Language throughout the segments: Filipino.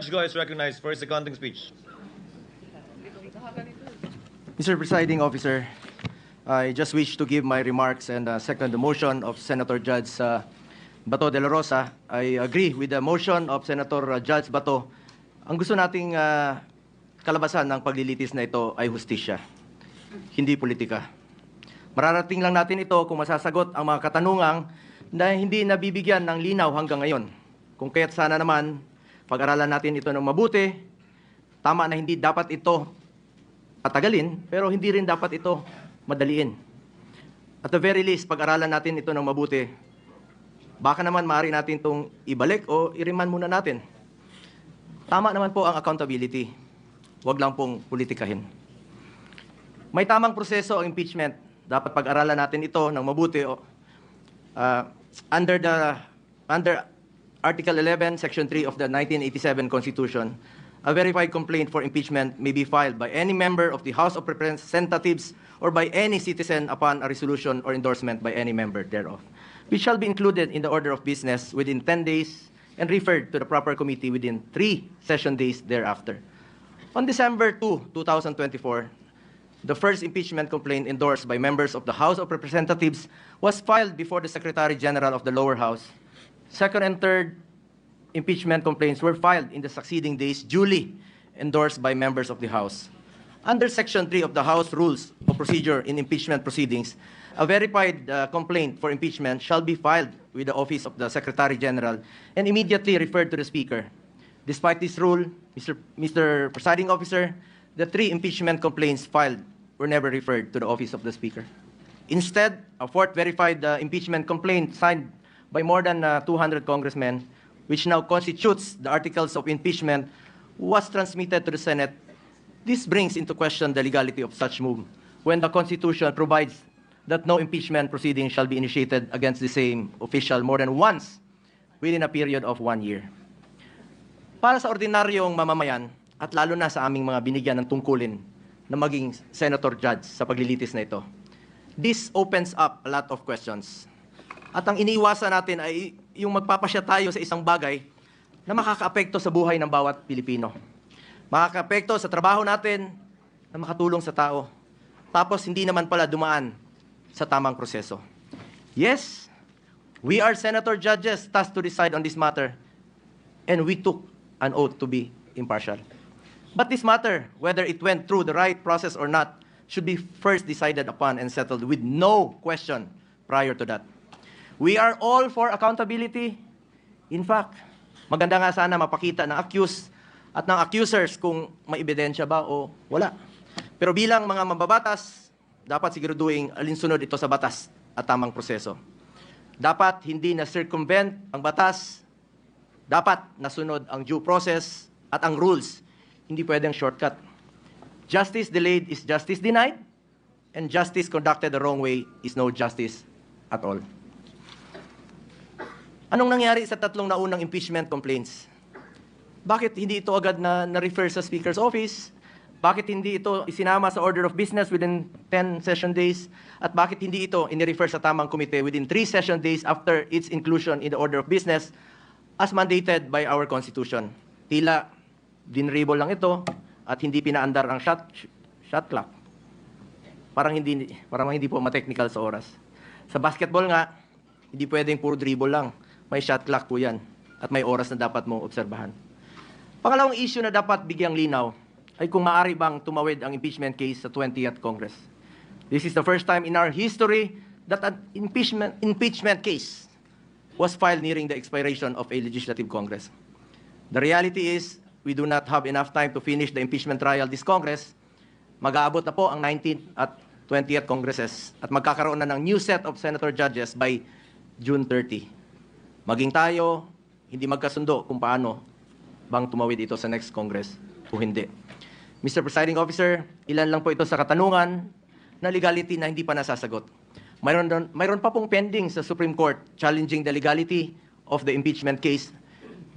Judge Go is recognized for his accounting speech. Mr. Presiding Officer, I just wish to give my remarks and uh, second the motion of Senator Judge uh, Bato de la Rosa. I agree with the motion of Senator uh, Judge Bato. Ang gusto nating uh, kalabasan ng paglilitis na ito ay hustisya, hindi politika. Mararating lang natin ito kung masasagot ang mga katanungang na hindi nabibigyan ng linaw hanggang ngayon. Kung kaya't sana naman, pag-aralan natin ito ng mabuti, tama na hindi dapat ito patagalin, pero hindi rin dapat ito madaliin. At the very least, pag-aralan natin ito ng mabuti, baka naman maaari natin itong ibalik o i-remand muna natin. Tama naman po ang accountability. Huwag lang pong politikahin. May tamang proseso ang impeachment. Dapat pag-aralan natin ito ng mabuti. Uh, under the under Article 11, Section 3 of the 1987 Constitution, a verified complaint for impeachment may be filed by any member of the House of Representatives or by any citizen upon a resolution or endorsement by any member thereof, which shall be included in the order of business within 10 days and referred to the proper committee within three session days thereafter. On December 2, 2024, the first impeachment complaint endorsed by members of the House of Representatives was filed before the Secretary General of the lower house. Second and third impeachment complaints were filed in the succeeding days, duly endorsed by members of the House. Under Section 3 of the House Rules of Procedure in Impeachment Proceedings, a verified uh, complaint for impeachment shall be filed with the Office of the Secretary General and immediately referred to the Speaker. Despite this rule, Mr. Mr. Presiding Officer, the three impeachment complaints filed were never referred to the Office of the Speaker. Instead, a fourth verified uh, impeachment complaint signed by more than uh, 200 congressmen, which now constitutes the articles of impeachment, was transmitted to the Senate. This brings into question the legality of such move when the Constitution provides that no impeachment proceeding shall be initiated against the same official more than once within a period of one year. Para sa ordinaryong mamamayan, at lalo na sa aming mga binigyan ng tungkulin na maging senator judge sa paglilitis na ito, this opens up a lot of questions. At ang iniiwasan natin ay yung magpapasya tayo sa isang bagay na makakaapekto sa buhay ng bawat Pilipino. Makakaapekto sa trabaho natin na makatulong sa tao. Tapos hindi naman pala dumaan sa tamang proseso. Yes, we are senator judges tasked to decide on this matter and we took an oath to be impartial. But this matter, whether it went through the right process or not, should be first decided upon and settled with no question prior to that. We are all for accountability. In fact, maganda nga sana mapakita ng accused at ng accusers kung may ebidensya ba o wala. Pero bilang mga mababatas, dapat siguraduhin alinsunod ito sa batas at tamang proseso. Dapat hindi na circumvent ang batas, dapat nasunod ang due process at ang rules. Hindi pwedeng shortcut. Justice delayed is justice denied, and justice conducted the wrong way is no justice at all. Anong nangyari sa tatlong naunang impeachment complaints? Bakit hindi ito agad na na-refer sa Speaker's Office? Bakit hindi ito isinama sa order of business within 10 session days? At bakit hindi ito inirefer sa tamang komite within 3 session days after its inclusion in the order of business as mandated by our Constitution? Tila dinribol lang ito at hindi pinaandar ang shot, shot clock. Parang hindi, parang hindi po ma-technical sa oras. Sa basketball nga, hindi pwedeng puro dribble lang. May shot clock po yan. At may oras na dapat mo obserbahan. Pangalawang issue na dapat bigyang linaw ay kung maaari bang tumawid ang impeachment case sa 20th Congress. This is the first time in our history that an impeachment, impeachment case was filed nearing the expiration of a legislative Congress. The reality is, we do not have enough time to finish the impeachment trial this Congress. Mag-aabot na po ang 19th at 20th Congresses at magkakaroon na ng new set of senator judges by June 30. Maging tayo, hindi magkasundo kung paano bang tumawid ito sa next Congress o hindi. Mr. Presiding Officer, ilan lang po ito sa katanungan na legality na hindi pa nasasagot. Mayroon, mayroon pa pong pending sa Supreme Court challenging the legality of the impeachment case.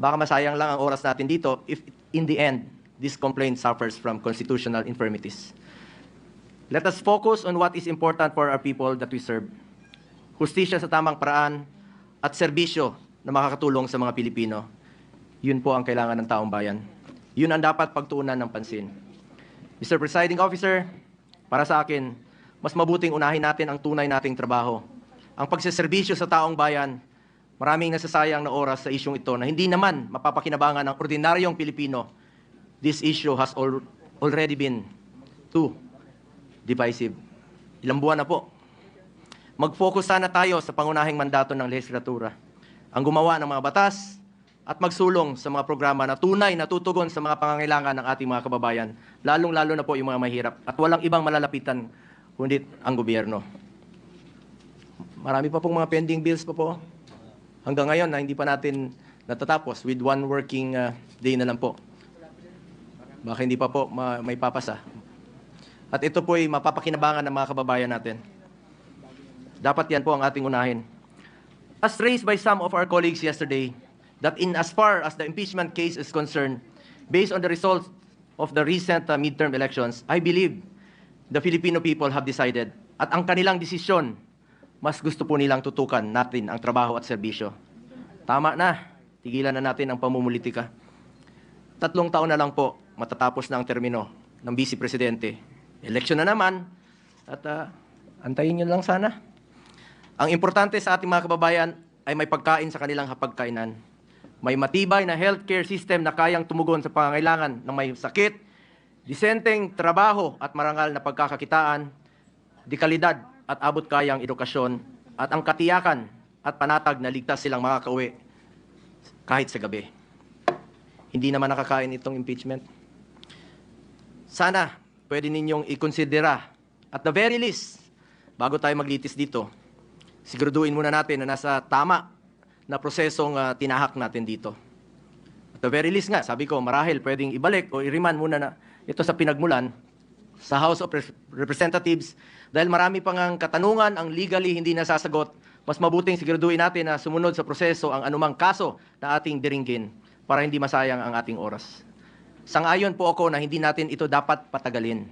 Baka masayang lang ang oras natin dito if in the end, this complaint suffers from constitutional infirmities. Let us focus on what is important for our people that we serve. Hustisya sa tamang paraan at serbisyo na makakatulong sa mga Pilipino. Yun po ang kailangan ng taong bayan. Yun ang dapat pagtuunan ng pansin. Mr. Presiding Officer, para sa akin, mas mabuting unahin natin ang tunay nating trabaho. Ang pagseserbisyo sa taong bayan, maraming nasasayang na oras sa isyong ito na hindi naman mapapakinabangan ng ordinaryong Pilipino. This issue has al- already been too divisive. Ilang buwan na po. Mag-focus sana tayo sa pangunahing mandato ng legislatura. Ang gumawa ng mga batas at magsulong sa mga programa na tunay na tutugon sa mga pangangailangan ng ating mga kababayan, lalong-lalo na po yung mga mahirap at walang ibang malalapitan kundi ang gobyerno. Marami pa pong mga pending bills pa po. Hanggang ngayon na hindi pa natin natatapos with one working uh, day na lang po. Baka hindi pa po ma- may papasa. At ito po ay mapapakinabangan ng mga kababayan natin. Dapat yan po ang ating unahin. As raised by some of our colleagues yesterday, that in as far as the impeachment case is concerned, based on the results of the recent uh, midterm elections, I believe the Filipino people have decided at ang kanilang desisyon, mas gusto po nilang tutukan natin ang trabaho at serbisyo. Tama na, tigilan na natin ang pamumulitika. Tatlong taon na lang po, matatapos na ang termino ng Vice Presidente. Election na naman, at ah, antayin nyo lang sana. Ang importante sa ating mga kababayan ay may pagkain sa kanilang hapagkainan. May matibay na healthcare system na kayang tumugon sa pangangailangan ng may sakit, disenteng trabaho at marangal na pagkakakitaan, dekalidad at abot kayang edukasyon, at ang katiyakan at panatag na ligtas silang makakauwi kahit sa gabi. Hindi naman nakakain itong impeachment. Sana pwede ninyong ikonsidera at the very least, bago tayo maglitis dito, siguraduhin muna natin na nasa tama na prosesong ah, tinahak natin dito. At the very least nga, sabi ko, marahil pwedeng ibalik o i-remand muna na ito sa pinagmulan sa House of Rep- Representatives dahil marami pang ang katanungan ang legally hindi nasasagot. Mas mabuting siguraduhin natin na sumunod sa proseso ang anumang kaso na ating diringgin para hindi masayang ang ating oras. Sangayon po ako na hindi natin ito dapat patagalin.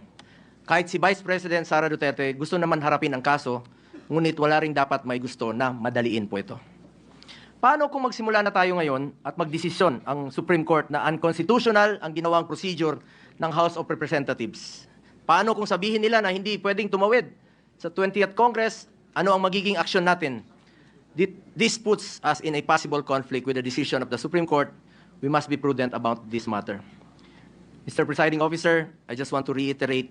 Kahit si Vice President Sara Duterte gusto naman harapin ang kaso, ngunit wala rin dapat may gusto na madaliin po ito. Paano kung magsimula na tayo ngayon at magdesisyon ang Supreme Court na unconstitutional ang ginawang procedure ng House of Representatives? Paano kung sabihin nila na hindi pwedeng tumawid sa 20th Congress? Ano ang magiging aksyon natin? Thi- This puts us in a possible conflict with the decision of the Supreme Court. We must be prudent about this matter. Mr. Presiding Officer, I just want to reiterate,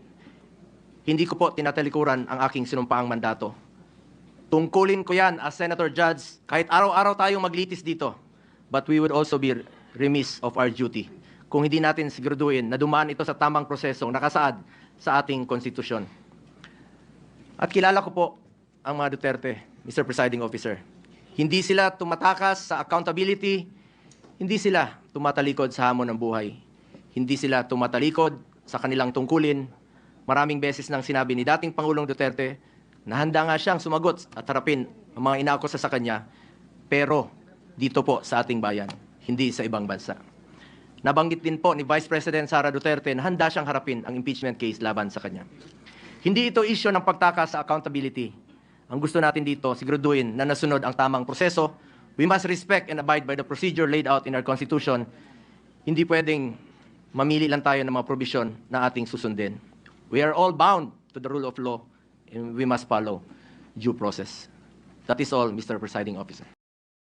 hindi ko po tinatalikuran ang aking sinumpaang mandato. Tungkulin ko yan as Senator Judge kahit araw-araw tayong maglitis dito. But we would also be remiss of our duty kung hindi natin siguraduhin na dumaan ito sa tamang prosesong nakasaad sa ating konstitusyon. At kilala ko po ang mga Duterte, Mr. Presiding Officer. Hindi sila tumatakas sa accountability, hindi sila tumatalikod sa hamon ng buhay. Hindi sila tumatalikod sa kanilang tungkulin. Maraming beses nang sinabi ni dating Pangulong Duterte na handa nga siyang sumagot at harapin ang mga inaakusa sa kanya, pero dito po sa ating bayan, hindi sa ibang bansa. Nabanggit din po ni Vice President Sara Duterte na handa siyang harapin ang impeachment case laban sa kanya. Hindi ito issue ng pagtakas sa accountability. Ang gusto natin dito, siguraduhin na nasunod ang tamang proseso. We must respect and abide by the procedure laid out in our Constitution. Hindi pwedeng mamili lang tayo ng mga provision na ating susundin. We are all bound to the rule of law and we must follow due process. That is all, Mr. Presiding Officer.